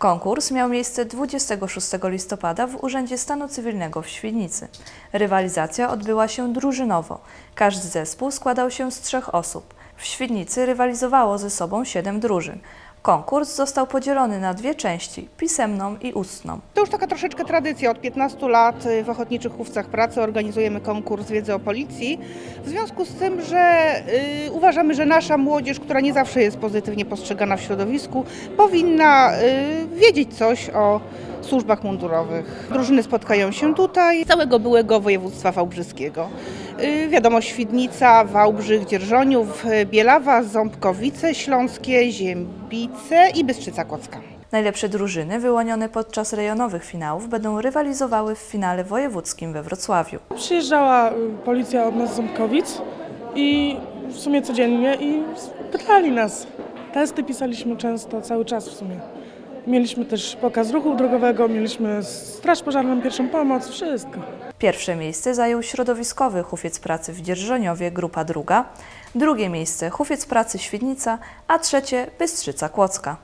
Konkurs miał miejsce 26 listopada w Urzędzie Stanu Cywilnego w Świdnicy. Rywalizacja odbyła się drużynowo. Każdy zespół składał się z trzech osób. W Świdnicy rywalizowało ze sobą siedem drużyn. Konkurs został podzielony na dwie części pisemną i ustną. To już taka troszeczkę tradycja. Od 15 lat y, w Ochotniczych Chówcach Pracy organizujemy konkurs wiedzy o policji. W związku z tym, że y, uważamy, że nasza młodzież, która nie zawsze jest pozytywnie postrzegana w środowisku, powinna y, wiedzieć coś o służbach mundurowych. Drużyny spotkają się tutaj z całego byłego województwa wałbrzyskiego. Y, wiadomo, Świdnica, Wałbrzych, Dzierżoniów, y, Bielawa, Ząbkowice Śląskie, Ziembice i Bystrzyca Kłodzka. Najlepsze drużyny wyłonione podczas rejonowych finałów będą rywalizowały w finale wojewódzkim we Wrocławiu. Przyjeżdżała y, policja od nas z Ząbkowic i w sumie codziennie i pytali nas. Testy pisaliśmy często, cały czas w sumie. Mieliśmy też pokaz ruchu drogowego, mieliśmy straż pożarną, pierwszą pomoc, wszystko. Pierwsze miejsce zajął środowiskowy hufiec pracy w Dzierżoniowie, grupa druga, drugie miejsce hufiec pracy Świdnica, a trzecie Bystrzyca Kłodzka.